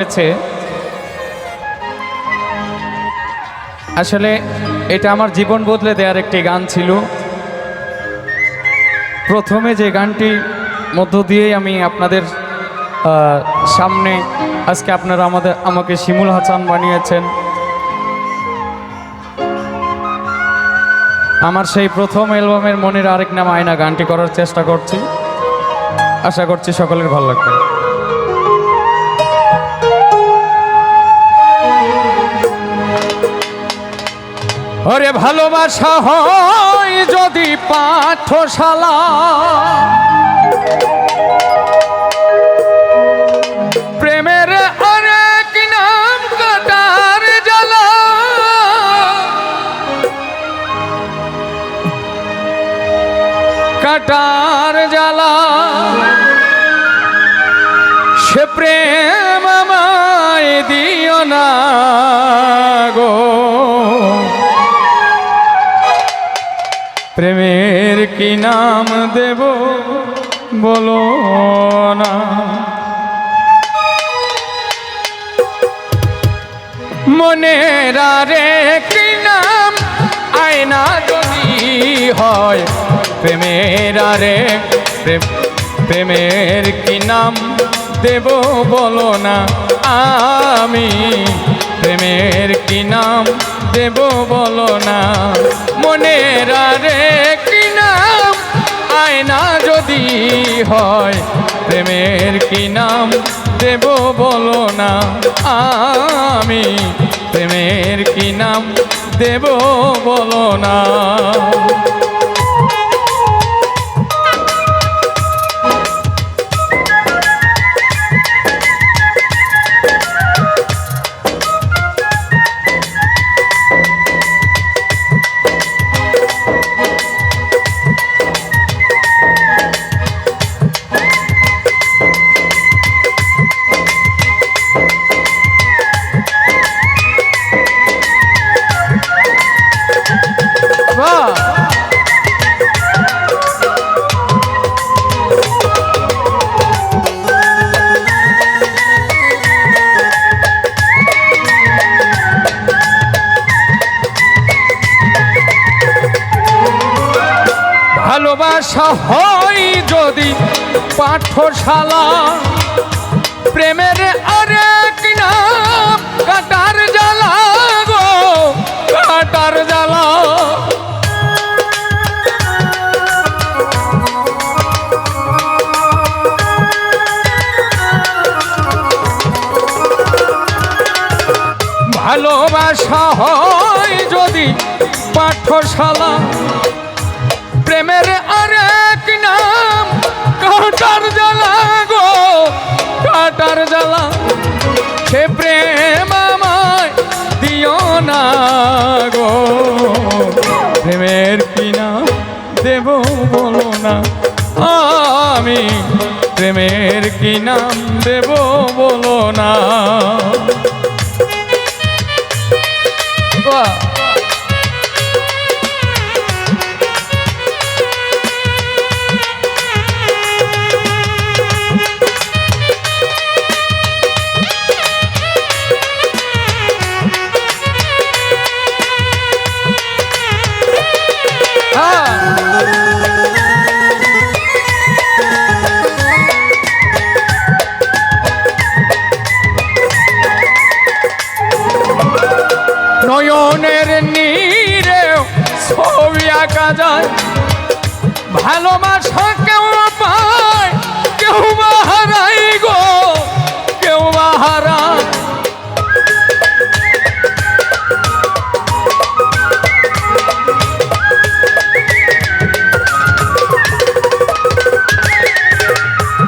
হয়েছে। আসলে এটা আমার জীবন বদলে দেওয়ার একটি গান ছিল। প্রথমে যে গানটি মধ্য দিয়েই আমি আপনাদের সামনে আজকে আপনারা আমাদের, আমাকে শিমুল হাসান বানিয়েছেন। আমার সেই প্রথম অ্যালবামের মনের আরেক নাম আয়না গানটি করার চেষ্টা করছি। আশা করছি সকলের ভালো লাগবে। ওরে ভালোবাসা হয় যদি পাঠশালা। প্রেমের অনেক নাম কাটার জ্বালা। কাটার জ্বালা। সে প্রেম দিও না গো। প্রেমের কি নাম দেব? বলো না। মনের আরে কি নাম? আয়না যদি হয়, প্রেমের আরে প্রেমের কি নাম দেব? বলো না। আমি প্রেমের কি নাম দেব বলো না। মনের কি নাম? আয়না যদি হয়, প্রেমের কি নাম? দেব বলো না। আমি প্রেমের কি নাম? দেব বলো না। ভালোবাসা হয় যদি পাঠশালা। প্রেমের নাম, কাটার জ্বালা গো, কাটার জ্বালা। ভালোবাসা হয় যদি পাঠশালা। প্রেমের আরেক নাম, কাটার জ্বালা গো, কাটার জ্বালা। সে প্রেম আমায় দিও না গো। প্রেমের কি নাম দেব বলো না। আমি প্রেমের কি নাম দেব বলো না। ভালোবাসা কেউ পায় কেউ বা হারাই গো, কেউ বা হারায়।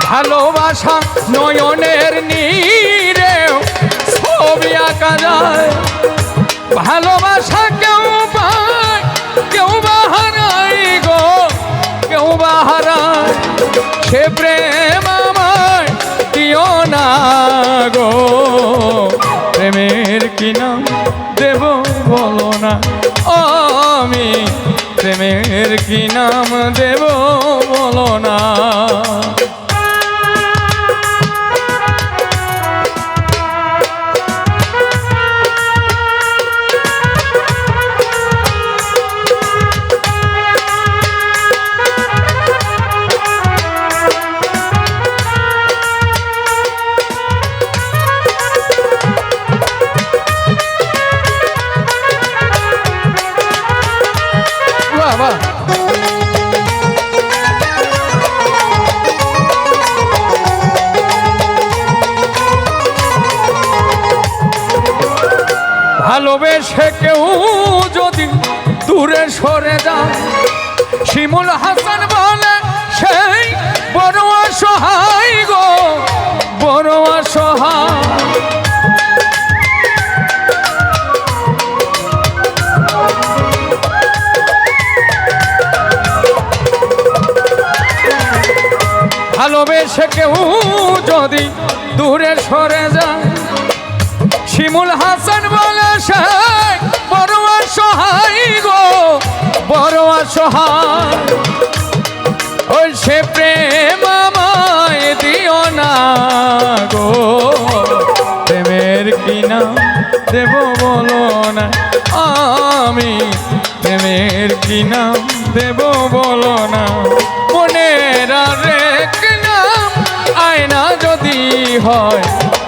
ভালোবাসা নয়নের নীরে ছবি আঁকা যায়। ভালোবাসা কেউ পায়, কেউ বা কেউ বা হারায় সে প্রেম আমার দিও না গো? প্রেমের কি নাম দেব বলো না। আমি প্রেমের কি নাম দেব বলো না। ভালোবেসে কেউ যদি দূরে সরে যায়, শিমুল হাসান বলে, সেই বড় অসহায় গো, বড় অসহায়। ভালোবেসে কেউ যদি দূরে সরে যায়, শিমুল হাসান সে বড় সহায় গো বড় সহায়। ওই সে প্রেম আমায় দিও না গো, প্রেমের কি নাম দেব বলো না, আমি প্রেমের কি নাম দেব বলো না। মনের আরেক নাম আয়না যদি হয়